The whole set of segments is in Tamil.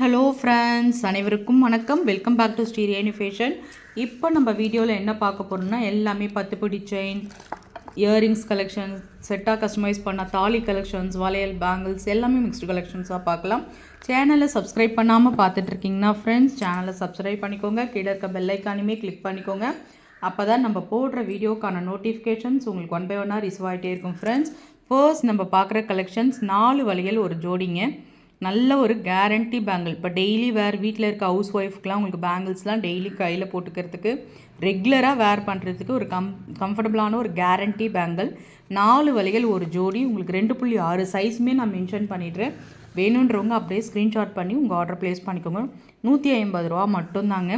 ஹலோ ஃப்ரெண்ட்ஸ் அனைவருக்கும் வணக்கம். Welcome back to Srireni fashion இப்போ நம்ம வீடியோவில் என்ன பார்க்க போகிறோம்னா எல்லாமே பத்து பிடி செயின் இயரிங்ஸ் கலெக்ஷன்ஸ் செட்டாக கஸ்டமைஸ் பண்ண தாலி கலெக்ஷன்ஸ் வளையல் பேங்கிள்ஸ் எல்லாமே மிக்ஸ்டு கலெக்ஷன்ஸாக பார்க்கலாம். சேனலை சப்ஸ்கிரைப் பண்ணாமல் பார்த்துட்ருக்கீங்கன்னா ஃப்ரெண்ட்ஸ் சேனலை சப்ஸ்கிரைப் பண்ணிக்கோங்க. கீழே இருக்க பெல்லைக்கானுமே கிளிக் பண்ணிக்கோங்க. அப்போ தான் நம்ம போடுற வீடியோக்கான நோட்டிஃபிகேஷன்ஸ் உங்களுக்கு ஒன் பை ஒன்னாக ரிசீவ் ஆகிட்டே இருக்கும் ஃப்ரெண்ட்ஸ் ஃபர்ஸ்ட் நம்ம பார்க்குற கலெக்ஷன்ஸ் நாலு வளையல் ஒரு ஜோடிங்க. நல்ல ஒரு கேரண்டி பேங்கிள் இப்போ டெய்லி வேர் வீட்டில் இருக்க ஹவுஸ் ஒய்ஃப்க்குலாம் உங்களுக்கு பேங்கிள்ஸ்லாம் டெய்லி கையில் போட்டுக்கிறதுக்கு ரெகுலராக வேர் பண்ணுறதுக்கு ஒரு கம் கம்ஃபர்டபுளான ஒரு கேரண்டி பேங்கிள் நாலு வழிகள் ஒரு ஜோடி உங்களுக்கு ரெண்டு புள்ளி ஆறு சைஸுமே நான் மென்ஷன் பண்ணிடுறேன். வேணுன்றவங்க அப்படியே ஸ்க்ரீன்ஷாட் பண்ணி உங்கள் ஆர்டர் ப்ளேஸ் பண்ணிக்கோங்க. நூற்றி ஐம்பது ரூபா மட்டும்தாங்க.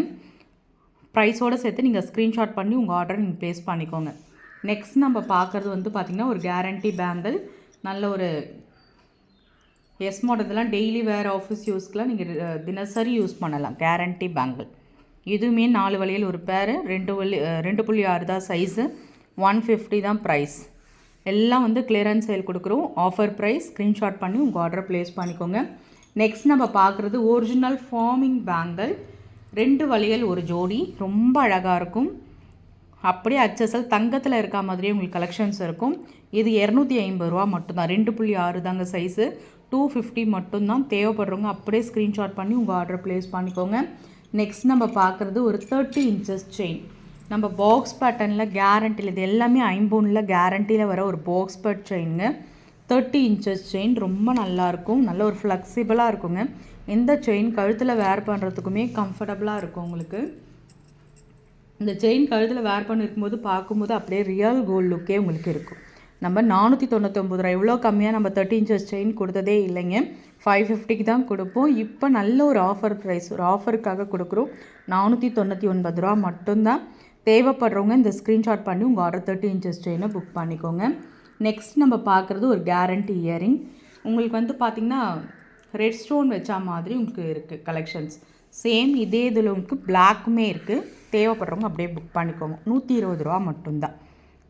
ப்ரைஸோடு சேர்த்து நீங்கள் ஸ்க்ரீன்ஷாட் பண்ணி உங்கள் ஆர்டர் நீங்கள் ப்ளேஸ் பண்ணிக்கோங்க. நெக்ஸ்ட் நம்ம பார்க்குறது வந்து பார்த்திங்கன்னா ஒரு கேரண்டி பேங்கிள் நல்ல ஒரு எஸ் மாடல்லாம் டெய்லி வேறு ஆஃபீஸ் யூஸ்க்கெலாம் நீங்கள் தினசரி யூஸ் பண்ணலாம். கேரண்டி பேங்கிள் இதுவுமே நாலு வழியில் ஒரு பேர் ரெண்டு வழி ரெண்டு புள்ளி ஆறு தான் சைஸு ஒன் ஃபிஃப்டி தான் ப்ரைஸ் எல்லாம் வந்து கிளியரன்ஸ் சேல் கொடுக்குறோம். ஆஃபர் ப்ரைஸ் ஸ்க்ரீன்ஷாட் பண்ணி உங்கள் ஆர்டர் ப்ளேஸ் பண்ணிக்கோங்க. நெக்ஸ்ட் நம்ம பார்க்குறது ஒரிஜினல் ஃபார்மிங் பேங்கிள் ரெண்டு வழிகள் ஒரு ஜோடி. ரொம்ப அழகாக இருக்கும். அப்படியே அச்சசல் தங்கத்தில் இருக்க மாதிரியே உங்களுக்கு கலெக்ஷன்ஸ் இருக்கும். இது இரநூத்தி ஐம்பது ரூபா மட்டும்தான். ரெண்டு புள்ளி ஆறு தாங்க சைஸு டூ ஃபிஃப்டி மட்டும்தான் தேவைப்படுறவங்க அப்படியே ஸ்க்ரீன்ஷாட் பண்ணி உங்கள் ஆர்டர் ப்ளேஸ் பண்ணிக்கோங்க. நெக்ஸ்ட் நம்ம பார்க்குறது ஒரு தேர்ட்டி இன்ச்சஸ் செயின் நம்ம பாக்ஸ் பேட்டர்னில் கேரண்டியில் இது எல்லாமே ஐம்பொன்னில் கேரண்டியில் வர ஒரு பாக்ஸ் பேட் செயினுங்க தேர்ட்டி இன்ச்சஸ் செயின் ரொம்ப நல்லாயிருக்கும் நல்ல ஒரு ஃப்ளெக்சிபிளாக இருக்குங்க. எந்த செயின் கழுத்தில் வேர் பண்ணுறதுக்குமே கம்ஃபர்டபுளாக இருக்கும் உங்களுக்கு. இந்த செயின் கழுத்தில் வேர் பண்ணிருக்கும்போது பார்க்கும்போது அப்படியே ரியல் கோல்டு லுக்கே உங்களுக்கு இருக்கும். நம்ம நானூற்றி தொண்ணூத்தொம்பது ரூபா இவ்வளோ கம்மியாக நம்ம தேர்ட்டி இன்ச்சஸ் செயின் கொடுத்ததே இல்லைங்க. ஃபைவ் ஃபிஃப்டிக்கு தான் கொடுப்போம். இப்போ நல்ல ஒரு ஆஃபர் ப்ரைஸ் ஒரு ஆஃபருக்காக கொடுக்குறோம். நானூற்றி தொண்ணூற்றி ஒன்பது ரூபா மட்டும்தான். தேவைப்படுறவங்க இந்த ஸ்க்ரீன்ஷாட் பண்ணி உங்கள் ஆர்டர் தேர்ட்டி இன்ச்சஸ் செயினை புக் பண்ணிக்கோங்க. நெக்ஸ்ட் நம்ம பார்க்குறது ஒரு கேரண்டி இயரிங் உங்களுக்கு வந்து பார்த்திங்கன்னா ரெட் ஸ்டோன் வச்சா மாதிரி உங்களுக்கு இருக்குது கலெக்ஷன்ஸ் சேம் இதே இதில் உங்களுக்கு பிளாக்குமே இருக்குது தேவைப்படுறவங்க அப்படியே புக் பண்ணிக்கோங்க. நூற்றி இருபது ரூபா மட்டும்தான்.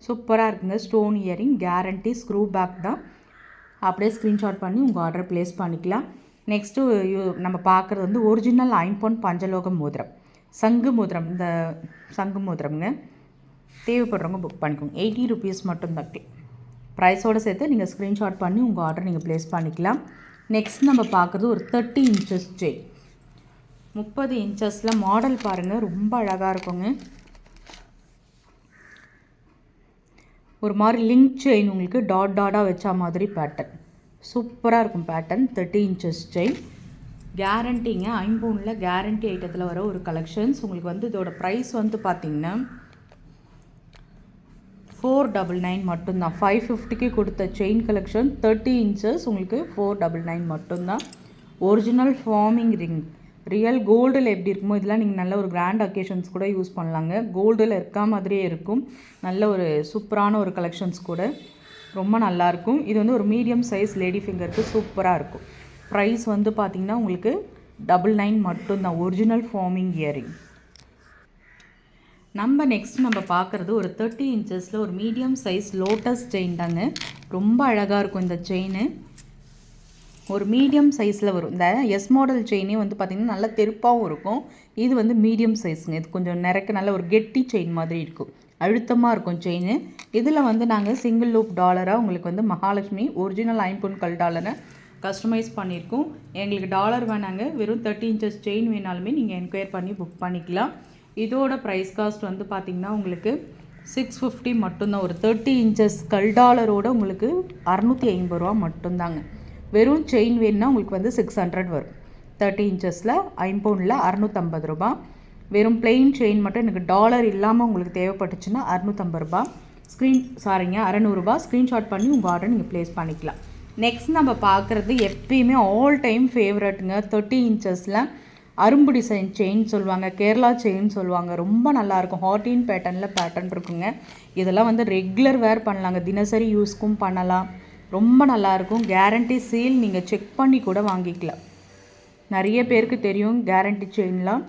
சூப்பராக இருக்குங்க. Stone earring guarantee screw back தான். அப்படியே ஸ்க்ரீன்ஷாட் பண்ணி உங்கள் ஆர்டர் ப்ளேஸ் பண்ணிக்கலாம். நெக்ஸ்ட்டு நம்ம பார்க்குறது வந்து ஒரிஜினல் ஐம்பொன் பஞ்சலோக மோதிரம். சங்கு மோதிரம் இந்த சங்கு மோதிரம்ங்க. தேவைப்படுறவங்க புக் பண்ணிக்கோங்க. எயிட்டி ருபீஸ் மட்டும்தான் ப்ரைஸோடு சேர்த்து நீங்கள் ஸ்க்ரீன்ஷாட் பண்ணி உங்கள் ஆர்டர் நீங்கள் ப்ளேஸ் பண்ணிக்கலாம். நெக்ஸ்ட் நம்ம பார்க்குறது ஒரு தேர்ட்டி இன்ச்சஸ் செயின் முப்பது இன்ச்சஸில் மாடல் பாருங்கள் ரொம்ப அழகாக இருக்குங்க. ஒரு மாதிரி லிங்க் செயின் உங்களுக்கு டாட் டாட்டாக வச்சா மாதிரி பேட்டர்ன் சூப்பராக இருக்கும் பேட்டர்ன் தேர்ட்டி இன்ச்சஸ் செயின் கேரண்டிங்க ஐம்பூனில் கேரண்டி ஐட்டத்தில் வர ஒரு கலெக்ஷன்ஸ் உங்களுக்கு வந்து இதோட ப்ரைஸ் வந்து பார்த்திங்கன்னா ஃபோர் டபுள் நைன் மட்டும்தான். ஃபைவ் ஃபிஃப்டிக்கு கொடுத்த செயின் கலெக்ஷன் தேர்ட்டி இன்ச்சஸ் உங்களுக்கு ஃபோர் டபுள் நைன் மட்டும்தான். ஒரிஜினல் ஃபார்மிங் ரிங் ரியல் கோல்டில் எப்படி இருக்குமோ இதெல்லாம் நீங்கள் நல்ல ஒரு கிராண்ட் அக்கேஷன்ஸ் கூட யூஸ் பண்ணலாங்க. கோல்டில் இருக்கா மாதிரியே இருக்கும். நல்ல ஒரு சூப்பரான ஒரு கலெக்ஷன்ஸ் கூட. ரொம்ப நல்லாயிருக்கும் இது வந்து ஒரு மீடியம் சைஸ் லேடி ஃபிங்கருக்கு சூப்பராக இருக்கும். ப்ரைஸ் வந்து பார்த்திங்கன்னா உங்களுக்கு டபுள் நைன் மட்டும்தான் ஒரிஜினல் ஃபார்மிங் இயரிங் நம்ம நெக்ஸ்ட் நம்ம பார்க்குறது ஒரு தேர்ட்டி இன்ச்சஸில் ஒரு மீடியம் சைஸ் லோட்டஸ் செயின் தாங்க. ரொம்ப அழகாக இருக்கும் இந்த செயின் ஒரு மீடியம் சைஸில் வரும். இந்த எஸ் மாடல் செயினே வந்து பார்த்திங்கன்னா நல்லா தெருப்பாகவும் இருக்கும். இது வந்து மீடியம் சைஸுங்க இது கொஞ்சம் நிறக்க நல்ல ஒரு கெட்டி செயின் மாதிரி இருக்கும். அழுத்தமாக இருக்கும் செயின் இதில் வந்து நாங்கள் சிங்கிள் லூப் டாலராக உங்களுக்கு வந்து மகாலட்சுமி ஒரிஜினல் ஐம்பொன் கல் டாலரை கஸ்டமைஸ் பண்ணியிருக்கோம் எங்களுக்கு டாலர் வேணாங்க. வெறும் தேர்ட்டி இன்ச்சஸ் செயின் வேணாலுமே நீங்கள் என்கொயர் பண்ணி புக் பண்ணிக்கலாம். இதோட ப்ரைஸ் காஸ்ட் வந்து பார்த்திங்கன்னா உங்களுக்கு சிக்ஸ் ஃபிஃப்டி மட்டும்தான். ஒரு தேர்ட்டி இன்ச்சஸ் கல் டாலரோட உங்களுக்கு அறநூற்றி ஐம்பது ரூபா மட்டும்தாங்க. வெறும் செயின் வேணும்னா உங்களுக்கு வந்து சிக்ஸ் ஹண்ட்ரட் வரும். தேர்ட்டி இன்ச்சஸில் ஐம்பவுனில் அறநூற்றம்பது ரூபா வெறும் பிளெயின் செயின் மட்டும் எனக்கு டாலர் இல்லாமல் உங்களுக்கு தேவைப்பட்டுச்சுன்னா அறநூற்றம்பது ரூபா ஸ்க்ரீன் சாரிங்க அறநூறுபா ஸ்க்ரீன்ஷாட் பண்ணி உங்கள் ஆர்டர் நீங்கள் ப்ளேஸ் பண்ணிக்கலாம். நெக்ஸ்ட் நம்ம பார்க்குறது எப்பயுமே ஆல் டைம் ஃபேவரட்டுங்க தேர்ட்டி இன்ச்சஸில் அரும்பு டிசைன் செயின் சொல்லுவாங்க கேரளா செயின் சொல்லுவாங்க. ரொம்ப நல்லாயிருக்கும். ஹார்டின் பேட்டர்னில் பேட்டர்ன் இருக்குங்க. இதெல்லாம் வந்து ரெகுலர் வேர் பண்ணலாங்க. தினசரி யூஸ்க்கும் பண்ணலாம். ரொம்ப நல்லாயிருக்கும். கேரண்டி சீல் நீங்கள் செக் பண்ணி கூட வாங்கிக்கலாம். நிறைய பேருக்கு தெரியும் கேரண்டி செயின்லாம்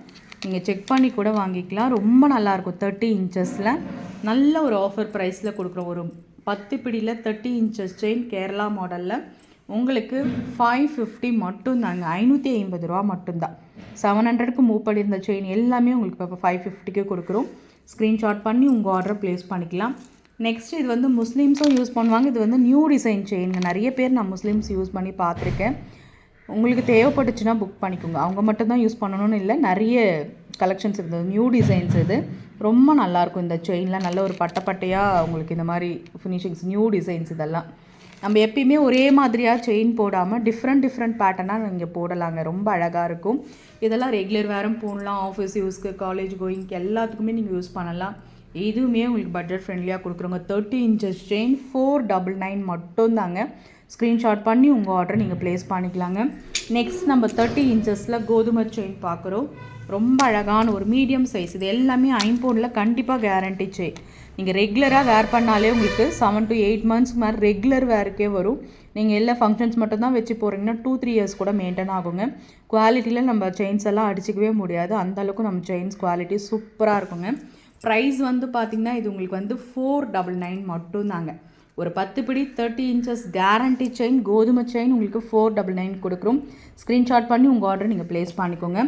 நீங்கள் செக் பண்ணி கூட வாங்கிக்கலாம். ரொம்ப நல்லாயிருக்கும். தேர்ட்டி இன்ச்சஸில் நல்ல ஒரு ஆஃபர் ப்ரைஸில் கொடுக்குறோம் ஒரு பத்து பிடியில் தேர்ட்டி இன்ச்சஸ் செயின் கேரளா மாடலில் உங்களுக்கு ஃபைவ் ஃபிஃப்டி மட்டும்தாங்க ஐநூற்றி ஐம்பது ரூபா மட்டும்தான். செவன் ஹண்ட்ரடுக்கு மூவ் பண்ணியிருந்த செயின் எல்லாமே உங்களுக்கு இப்போ ஃபைவ் ஃபிஃப்டிக்கு கொடுக்குறோம். ஸ்க்ரீன்ஷாட் பண்ணி உங்கள் ஆர்டரை ப்ளேஸ் பண்ணிக்கலாம். நெக்ஸ்ட் இது வந்து முஸ்லீம்ஸும் யூஸ் பண்ணுவாங்க. இது வந்து நியூ டிசைன் செயின்ங்க நிறைய பேர் நான் முஸ்லீம்ஸ் யூஸ் பண்ணி பார்த்துருக்கேன். உங்களுக்கு தேவைப்பட்டுச்சுன்னா புக் பண்ணிக்கோங்க. அவங்க மட்டும்தான் யூஸ் பண்ணணும்னு இல்லை. நிறைய கலெக்ஷன்ஸ் இருந்தது நியூ டிசைன்ஸ் இது. ரொம்ப நல்லாயிருக்கும் இந்த செயின்லாம் நல்ல ஒரு பட்டை பட்டையாக உங்களுக்கு இந்த மாதிரி ஃபினிஷிங்ஸ் நியூ டிசைன்ஸ் இதெல்லாம். நம்ம எப்பயுமே ஒரே மாதிரியாக செயின் போடாமல் டிஃப்ரெண்ட் டிஃப்ரெண்ட் பேட்டர்னாக நீங்கள் போடலாங்க. ரொம்ப அழகாக இருக்கும். இதெல்லாம் ரெகுலர் வேறும் போடலாம். ஆஃபீஸ் யூஸ்க்கு காலேஜ் கோயிங்க்கு எல்லாத்துக்குமே நீங்கள் யூஸ் பண்ணலாம். இதுவுமே உங்களுக்கு பட்ஜெட் ஃப்ரெண்ட்லியாக கொடுக்குறோங்க thirty inches chain four double nine மட்டும்தாங்க. ஸ்க்ரீன்ஷாட் பண்ணி உங்கள் ஆர்டரை நீங்கள் ப்ளேஸ் பண்ணிக்கலாங்க. நெக்ஸ்ட் நம்ம தேர்ட்டி இன்ச்சஸில் கோதுமை செயின் பார்க்குறோம். ரொம்ப அழகான ஒரு மீடியம் சைஸ் இது எல்லாமே ஐம்போனில் கண்டிப்பாக கேரண்டி செயின் நீங்கள் ரெகுலராக வேர் பண்ணாலே உங்களுக்கு செவன் டு எயிட் மந்த்ஸ் மாதிரி ரெகுலர் வேருக்கே வரும். நீங்கள் எல்லா ஃபங்க்ஷன்ஸ் மட்டும் தான் வச்சு போகிறீங்கன்னா டூ த்ரீ இயர்ஸ் கூட மெயின்டைன் ஆகுங்க. குவாலிட்டியில் நம்ம செயின்ஸ் எல்லாம் அடிச்சிக்கவே முடியாது. அந்தளவுக்கு நம்ம செயின்ஸ் குவாலிட்டி சூப்பராக இருக்குங்க. ப்ரைஸ் வந்து பார்த்திங்கன்னா இது உங்களுக்கு வந்து ஃபோர் டபுள் நைன் மட்டும்தாங்க. ஒரு பத்து பிடி தேர்ட்டி இன்ச்சஸ் கேரண்டி செயின் கோதுமை செயின் உங்களுக்கு ஃபோர் டபுள் நைன் கொடுக்குறோம். ஸ்க்ரீன்ஷாட் பண்ணி உங்கள் ஆர்டர் நீங்கள் ப்ளேஸ் பண்ணிக்கோங்க.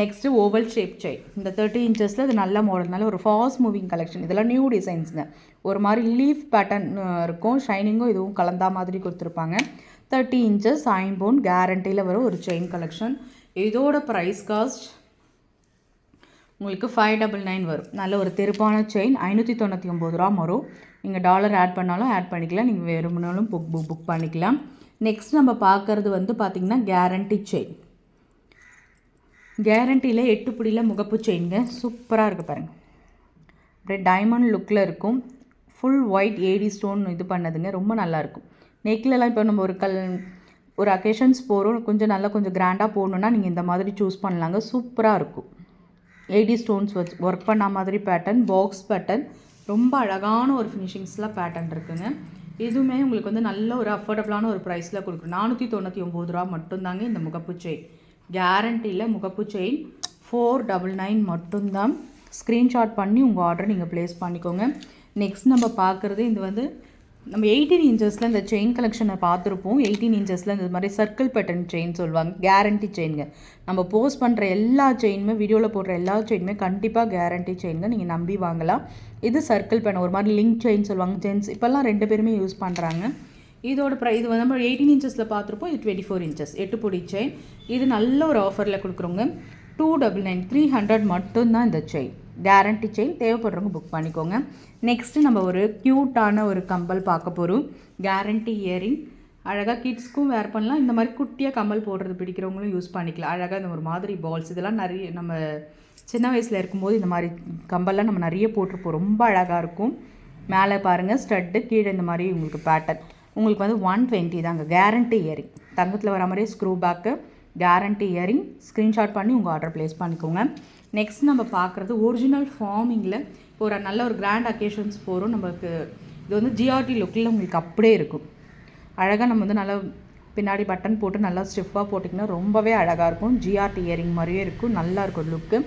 நெக்ஸ்ட்டு ஓவல் ஷேப் செயின் இந்த தேர்ட்டி இன்ச்சஸில் இது நல்ல மாடல்னால ஒரு ஃபாஸ்ட் மூவிங் கலெக்ஷன் இதெல்லாம் நியூ டிசைன்ஸுங்க ஒரு மாதிரி லீஃப் பேட்டர்ன் இருக்கும். ஷைனிங்கும் இதுவும் கலந்தா மாதிரி கொடுத்துருப்பாங்க. தேர்ட்டி இன்ச்சஸ் ஐம்போன் கேரண்டியில் வர ஒரு செயின் கலெக்ஷன் இதோட ப்ரைஸ் காஸ்ட் உங்களுக்கு ஃபைவ் டபுள் நைன் வரும். நல்ல ஒரு தெருப்பான செயின் ஐநூற்றி தொண்ணூற்றி ஒம்பது ரூபா வரும் நீங்கள் டாலர் ஆட் பண்ணாலும் ஆட் பண்ணிக்கலாம். நீங்கள் விரும்பினாலும் புக் புக் புக் பண்ணிக்கலாம். நெக்ஸ்ட் நம்ம பார்க்குறது வந்து பார்த்திங்கன்னா கேரண்டி செயின் கேரண்டியில் எட்டு பிடியில் முகப்பு செயின்ங்க சூப்பராக இருக்குது பாருங்கள் அப்படியே டைமண்ட் லுக்கில் இருக்கும். ஃபுல் ஒயிட் ஏடி ஸ்டோன் இது பண்ணதுங்க. ரொம்ப நல்லாயிருக்கும் நெக்லெலாம் இப்போ நம்ம ஒரு கல் ஒரு அக்கேஷன்ஸ் போகிறோம் கொஞ்சம் நல்லா கொஞ்சம் கிராண்டாக போகணுன்னா நீங்கள் இந்த மாதிரி சூஸ் பண்ணலாங்க. சூப்பராக இருக்கும். எயிட்டி ஸ்டோன்ஸ் வச்சு ஒர்க் பண்ண மாதிரி பேட்டர்ன் பாக்ஸ் பேட்டர்ன் ரொம்ப அழகான ஒரு ஃபினிஷிங்ஸில் பேட்டர்ன் இருக்குதுங்க இதுவுமே உங்களுக்கு வந்து நல்ல ஒரு அஃபோர்டபுளான ஒரு ப்ரைஸில் கொடுக்குறோம் நானூற்றி தொண்ணூற்றி ஒம்பது ரூபா மட்டும்தாங்க இந்த முகப்பு செயின் கேரண்டியில் முகப்பு செயின் ஃபோர் டபுள் நைன் மட்டும்தான். ஸ்க்ரீன்ஷாட் பண்ணி உங்கள் ஆர்டர் நீங்கள் ப்ளேஸ் பண்ணிக்கோங்க. நெக்ஸ்ட் நம்ம பார்க்குறது இது வந்து நம்ம எயிட்டீன் இன்ச்சஸில் இந்த செயின் கலெக்ஷனை பார்த்துருப்போம். எயிட்டீன் இன்ச்சஸில் இந்த மாதிரி சர்க்கிள் பேட்டர்ன் செயின் சொல்லுவாங்க. கேரண்டி செயின்ங்க நம்ம போஸ்ட் பண்ணுற எல்லா செயினுமே வீடியோவில் போடுற எல்லா செயினுமே கண்டிப்பாக கேரண்டி செயின்ங்க நீங்கள் நம்பி வாங்கலாம். இது சர்க்கிள் பேட்டர்ன் ஒரு மாதிரி லிங்க் செயின் சொல்லுவாங்க. ஜென்ஸ் இப்போல்லாம் ரெண்டு பேருமே யூஸ் பண்ணுறாங்க இதோட ப்ரை இது வந்து நம்ம எயிட்டீன் இன்ச்சஸில் பார்த்துருப்போம். இது டுவெண்ட்டி ஃபோர் இன்ச்சஸ் எட்டு பொடி செயின் இது நல்ல ஒரு ஆஃபரில் கொடுக்குறோங்க. Two double nine three hundred மட்டும்தான் இந்த செயின் கேரண்டி செயின் தேவைப்படுறவங்க புக் பண்ணிக்கோங்க. நெக்ஸ்ட்டு நம்ம ஒரு க்யூட்டான ஒரு கம்பல் பார்க்க போகிறோம் கேரண்டி இயரிங் அழகாக கிட்ஸ்க்கும் வேர் பண்ணலாம். இந்த மாதிரி குட்டியாக கம்பல் போடுறது பிடிக்கிறவங்களும் யூஸ் பண்ணிக்கலாம். அழகாக இந்த ஒரு மாதிரி பால்ஸ் இதெல்லாம் நிறைய நம்ம சின்ன வயசில் இருக்கும்போது இந்த மாதிரி கம்பல்லாம் நம்ம நிறைய போட்டிருப்போம். ரொம்ப அழகாக இருக்கும். மேலே பாருங்கள் ஸ்டட்டு கீழே இந்த மாதிரி உங்களுக்கு பேட்டர்ன் உங்களுக்கு வந்து ஒன் டுவெண்ட்டி தாங்க. கேரண்டி இயரிங் தங்கத்தில் வர மாதிரி screw back guarantee earring screenshot பண்ணி உங்கள் ஆர்டர் ப்ளேஸ் பண்ணிக்கோங்க. நெக்ஸ்ட் நம்ம பார்க்குறது ஒரிஜினல் ஃபார்மிங்கில் இப்போ ஒரு நல்ல ஒரு கிராண்ட் அக்கேஷன்ஸ் போகிறோம் நமக்கு இது வந்து ஜிஆர்டி லுக்கில் உங்களுக்கு அப்படியே இருக்கும். அழகாக நம்ம வந்து நல்லா பின்னாடி பட்டன் போட்டு நல்லா ஸ்டிஃபாக போட்டிங்கன்னா ரொம்பவே அழகாக இருக்கும். ஜிஆர்டி இயரிங் மாதிரியே இருக்கும். நல்லா இருக்கும் லுக்கு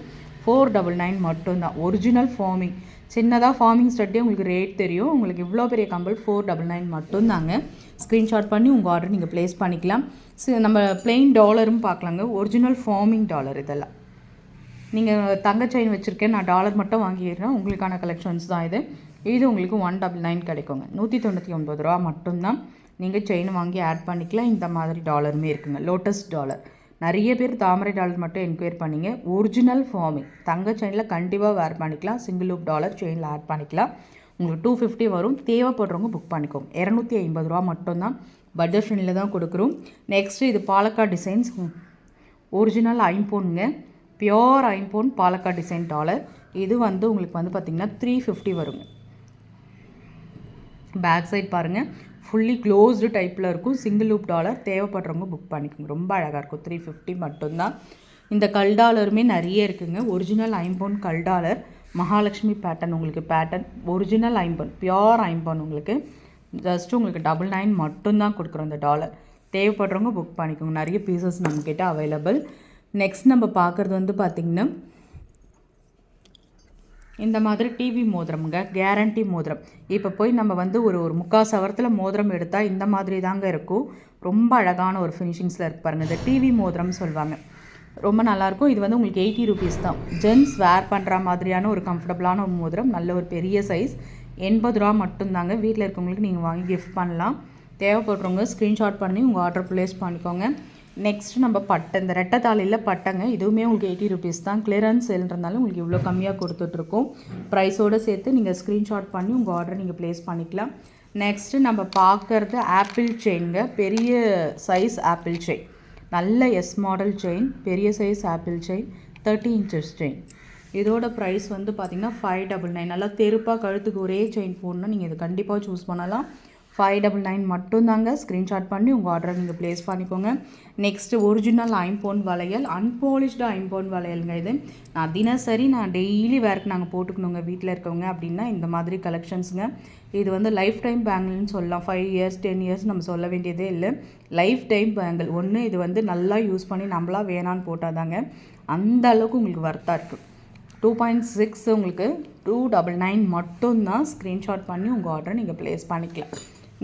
ஃபோர் டபுள் நைன் மட்டும்தான். ஒரிஜினல் ஃபார்மிங் சின்னதாக ஃபார்மிங் ஸ்டட்டே உங்களுக்கு ரேட் தெரியும். உங்களுக்கு இவ்வளோ பெரிய கம்பல் ஃபோர் டபுள் நைன் மட்டும்தாங்க. ஸ்க்ரீன்ஷாட் பண்ணி உங்கள் ஆர்டர் நீங்கள் ப்ளேஸ் பண்ணிக்கலாம். நம்ம பிளெயின் டாலரும் பார்க்கலாங்க. ஒரிஜினல் ஃபார்மிங் டாலர் இதெல்லாம். நீங்கள் தங்க செயின் வச்சுருக்கேன் நான் டாலர் மட்டும் வாங்கிடுறேன். உங்களுக்கான கலெக்ஷன்ஸ் தான் இது. இது உங்களுக்கு ஒன் டபுள் நைன் கிடைக்குங்க. நூற்றி தொண்ணூற்றி ஒம்பது ரூபா மட்டும்தான். நீங்கள் செயின் வாங்கி ஆட் பண்ணிக்கலாம். இந்த மாதிரி டாலருமே இருக்குங்க. லோட்டஸ் டாலர் நிறைய பேர் தாமரை டாலர் மட்டும் என்கொயர் பண்ணிங்க. ஒரிஜினல் ஃபார்மிங் தங்க செயினில் கண்டிப்பாக வேர் பண்ணிக்கலாம். சிங்கிள் லூப் டாலர் செயினில் ஆட் பண்ணிக்கலாம். உங்களுக்கு டூ ஃபிஃப்டி வரும். தேவைப்படுறவங்க புக் பண்ணிக்கோங்க. இரநூத்தி ஐம்பது ரூபா மட்டும்தான். பட்ஜெட் தான் கொடுக்குறோம். நெக்ஸ்ட்டு இது பாலக்காட் டிசைன்ஸ் ஒரிஜினல் ஐம்போனுங்க பியோர் ஐம்போன் பாலக்காட் டிசைன் டாலர் இது வந்து உங்களுக்கு வந்து பார்த்திங்கன்னா த்ரீ ஃபிஃப்டி வருங்க. பேக் சைட் பாருங்கள் ஃபுல்லி க்ளோஸ்டு டைப்பில் இருக்கும். சிங்கிள் லூப் டாலர் தேவைப்படுறவங்க புக் பண்ணிக்கோங்க. ரொம்ப அழகாக இருக்கும். த்ரீ ஃபிஃப்டி மட்டும்தான். இந்த கல் டாலருமே நிறைய இருக்குங்க. ஒரிஜினல் ஐம்போன் கல் டாலர் மகாலட்சுமி பேட்டர்ன் உங்களுக்கு பேட்டர்ன் ஒரிஜினல் ஐம்பொன் பியோர் ஐம்பொன் உங்களுக்கு. ஜஸ்ட் உங்களுக்கு டபுள் நைன் மட்டும்தான் கொடுக்குறோம் இந்த டாலர் தேவைப்படுறவங்க புக் பண்ணிக்கோங்க. நிறைய பீசஸ் நம்மக்கிட்ட அவைலபிள் நெக்ஸ்ட் நம்ம பார்க்குறது வந்து பார்த்திங்கன்னா இந்த மாதிரி டிவி மோதிரம்ங்க. கேரண்டி மோதிரம். இப்போ போய் நம்ம வந்து ஒரு ஒரு முக்கால் சவரத்தில் மோதிரம் எடுத்தால் இந்த மாதிரி தாங்க இருக்கும். ரொம்ப அழகான ஒரு ஃபினிஷிங்ஸில் இருக்கு பாருங்கள் இந்த டிவி மோதிரம்னு சொல்லுவாங்க. ரொம்ப நல்லாயிருக்கும். இது வந்து உங்களுக்கு எயிட்டி ருபீஸ் தான். ஜென்ஸ் வேர் பண்ணுற மாதிரியான ஒரு கம்ஃபர்டபுளான ஒரு மோதிரம். நல்ல ஒரு பெரிய சைஸ் எண்பது ரூபா மட்டும்தாங்க. வீட்டில் இருக்கவங்களுக்கு நீங்கள் வாங்கி கிஃப்ட் பண்ணலாம். தேவைப்படுறவங்க ஸ்க்ரீன்ஷாட் பண்ணி உங்கள் ஆர்டர் ப்ளேஸ் பண்ணிக்கோங்க. நெக்ஸ்ட் நம்ம பட்டை இந்த ரெட்டை தாலியில் பட்டைங்க. இதுவுமே உங்களுக்கு எயிட்டி ருபீஸ் தான். கிளியரன்ஸ் சேல்ன்றதுனால உங்களுக்கு இவ்வளோ கம்மியாக கொடுத்துட்ருக்கோம். ப்ரைஸோடு சேர்த்து நீங்கள் ஸ்க்ரீன்ஷாட் பண்ணி உங்கள் ஆர்டர் நீங்கள் ப்ளேஸ் பண்ணிக்கலாம். நெக்ஸ்ட்டு நம்ம பார்க்குறது ஆப்பிள் செயின்ங்க பெரிய சைஸ் ஆப்பிள் செயின் நல்ல எஸ் மாடல் செயின் பெரிய size apple chain thirty inches chain இதோட ப்ரைஸ் வந்து பார்த்திங்கன்னா ஃபைவ் டபுள் நைன் நல்லா தெருப்பாக கழுத்துக்கு ஒரே செயின் போடணும் நீங்கள் இது கண்டிப்பாக சூஸ் பண்ணலாம். ஃபைவ் டபுள் நைன் மட்டும்தாங்க ஸ்க்ரீன்ஷாட் பண்ணி உங்கள் ஆர்டரை நீங்கள் ப்ளேஸ் பண்ணிக்கோங்க. நெக்ஸ்ட்டு ஒரிஜினல் ஐம்போன் வளையல் அன்பாலிஷ்டு ஐம்போன் வளையலுங்க இது. நான் தினசரி நான் டெய்லி வேர்க்கு நாங்கள் போட்டுக்கணுங்க வீட்டில் இருக்கவங்க அப்படின்னா இந்த மாதிரி கலெக்ஷன்ஸுங்க இது வந்து லைஃப் டைம் பேங்கிள்னு சொல்லலாம். ஃபைவ் இயர்ஸ் டென் இயர்ஸ் நம்ம சொல்ல வேண்டியதே இல்லை. லைஃப் டைம் பேங்கிள் ஒன்று இது வந்து நல்லா யூஸ் பண்ணி நம்மளா வேணான்னு போட்டால் தாங்க அந்த அளவுக்கு உங்களுக்கு ஒர்த்தாக இருக்குது டூ பாயிண்ட் சிக்ஸ் உங்களுக்கு டூ டபுள் நைன் மட்டும்தான் ஸ்க்ரீன்ஷாட் பண்ணி உங்கள் ஆர்டரை நீங்கள் ப்ளேஸ் பண்ணிக்கலாம்.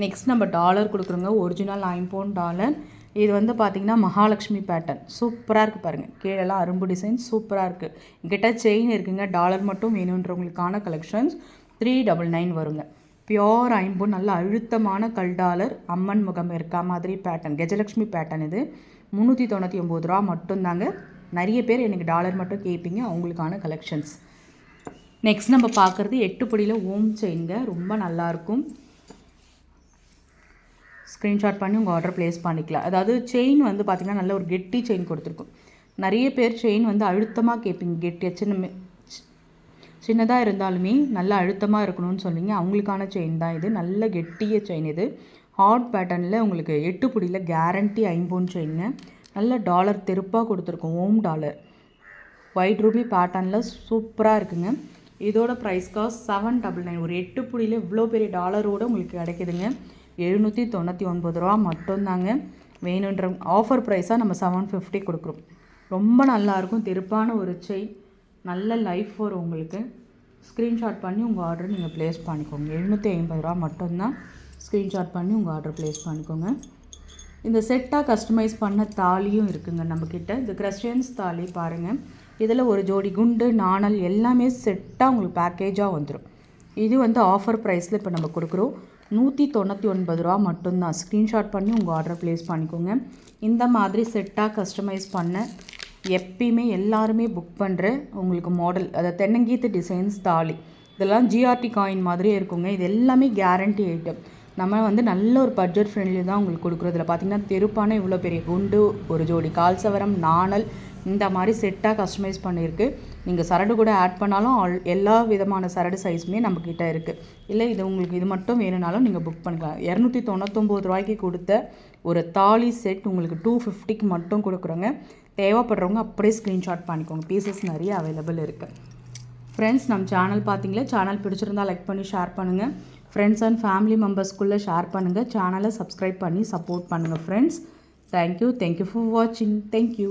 நெக்ஸ்ட் நம்ம டாலர் கொடுக்குறோங்க. ஒரிஜினல் ஐம்போன் டாலர் இது வந்து பார்த்திங்கன்னா மகாலட்சுமி பேட்டர்ன் சூப்பராக இருக்குது பாருங்கள் கீழெல்லாம் அரும்பு டிசைன் சூப்பராக இருக்குது கிட்ட செயின் இருக்குங்க. டாலர் மட்டும் வேணுன்றவங்களுக்கான கலெக்ஷன்ஸ் த்ரீ டபுள் நைன் வருங்க. பியோர் ஐம்பொன் நல்ல அழுத்தமான கல் டாலர் அம்மன் முகம் இருக்கா மாதிரி பேட்டர்ன் கஜலக்ஷ்மி பேட்டர்ன் இது. முந்நூற்றி தொண்ணூற்றி ஒம்பது ரூபா மட்டும்தாங்க. நிறைய பேர் எனக்கு டாலர் மட்டும் கேட்பீங்க அவங்களுக்கான கலெக்ஷன்ஸ் நெக்ஸ்ட் நம்ம பார்க்குறது எட்டு பொடியில் ஓம் செயின்ங்க ரொம்ப நல்லாயிருக்கும் ஸ்க்ரீன்ஷாட் பண்ணி உங்கள் ஆர்டர் ப்ளேஸ் பண்ணிக்கலாம். அதாவது செயின் வந்து பார்த்திங்கன்னா நல்ல ஒரு கெட்டி செயின் கொடுத்துருக்கும். நிறைய பேர் செயின் வந்து அழுத்தமாக கேட்பீங்க. கெட்டி சின்ன சின்னதாக இருந்தாலுமே நல்லா அழுத்தமாக இருக்கணும்னு சொல்லுவீங்க. அவங்களுக்கான செயின் தான் இது. நல்ல கெட்டிய செயின் இது. ஹாட் பேட்டர்னில் உங்களுக்கு எட்டு புடியில் கேரண்டி ஐம்பொன் செயினுங்க நல்ல டாலர் தெருப்பாக கொடுத்துருக்கோம். ஓம் டாலர் ஒயிட் ரூபி பேட்டர்னில் சூப்பராக இருக்குங்க. இதோட price cost seven double nine ஒரு எட்டு புடியில் இவ்வளோ பெரிய டாலரோடு உங்களுக்கு கிடைக்குதுங்க. எழுநூற்றி தொண்ணூற்றி ஒன்பது ரூபா மட்டும்தாங்க வேணுன்ற ஆஃபர் ப்ரைஸாக நம்ம செவன் ஃபிஃப்டி கொடுக்குறோம். ரொம்ப நல்லாயிருக்கும். திருப்பான ஒரு செயின் நல்ல லைஃப் வரும் உங்களுக்கு. ஸ்க்ரீன்ஷாட் பண்ணி உங்கள் ஆர்டர் நீங்கள் ப்ளேஸ் பண்ணிக்கோங்க. எழுநூற்றி ஐம்பது ரூபா மட்டும்தான் ஸ்க்ரீன்ஷாட் பண்ணி உங்கள் ஆர்டர் ப்ளேஸ் பண்ணிக்கோங்க. இந்த செட்டாக கஸ்டமைஸ் பண்ண தாலியும் இருக்குங்க நம்மக்கிட்ட இந்த கிறிஸ்டியன்ஸ் தாலி பாருங்கள் இதில் ஒரு ஜோடி குண்டு நாணல் எல்லாமே செட்டாக உங்களுக்கு பேக்கேஜாக வந்துடும் இது வந்து ஆஃபர் ப்ரைஸில் இப்போ நம்ம கொடுக்குறோம். நூற்றி தொண்ணூற்றி ஒன்பது ரூபா மட்டும்தான். ஸ்க்ரீன்ஷாட் பண்ணி உங்கள் ஆர்டர் ப்ளேஸ் பண்ணிக்கோங்க. இந்த மாதிரி செட்டாக கஸ்டமைஸ் பண்ண எப்பயுமே எல்லாருமே புக் பண்ணுற உங்களுக்கு மாடல் அதை தென்னங்கீத்து டிசைன்ஸ் தாலி. இதெல்லாம் ஜிஆர்டி காயின் மாதிரியே இருக்குங்க. இது எல்லாமே கேரண்டி ஐட்டம் நம்ம வந்து நல்ல ஒரு பட்ஜெட் ஃப்ரெண்ட்லி தான் உங்களுக்கு கொடுக்குறதுல. பார்த்திங்கன்னா தெருப்பான இவ்வளோ பெரிய குண்டு ஒரு ஜோடி கால்சவரம் நாணல் இந்த மாதிரி செட்டாக கஸ்டமைஸ் பண்ணியிருக்கு. நீங்கள் சரடு கூட ஆட் பண்ணாலும் ஆல் எல்லா விதமான சரடு சைஸுமே நம்மக்கிட்ட இருக்குது இல்லை இது உங்களுக்கு இது மட்டும் வேணும்னாலும் நீங்கள் புக் பண்ணிக்கலாம். இரநூத்தி தொண்ணூத்தொம்பது ரூபாய்க்கு கொடுத்த ஒரு தாலி செட் உங்களுக்கு டூ ஃபிஃப்டிக்கு மட்டும் கொடுக்குறோங்க. தேவைப்படுறவங்க அப்படியே ஸ்க்ரீன்ஷாட் பண்ணிக்கோங்க. பீசஸ் நிறைய அவைலபிள் இருக்குது ஃப்ரெண்ட்ஸ் நம்ம சேனல் பார்த்தீங்களா? சேனல் பிடிச்சிருந்தா லைக் பண்ணி ஷேர் பண்ணுங்கள் ஃப்ரெண்ட்ஸ் அண்ட் ஃபேமிலி மெம்பர்ஸ்குள்ளே ஷேர் பண்ணுங்கள் சேனலை சப்ஸ்கிரைப் பண்ணி சப்போர்ட் பண்ணுங்கள் friends thank you thank you for வாட்சிங் தேங்க்யூ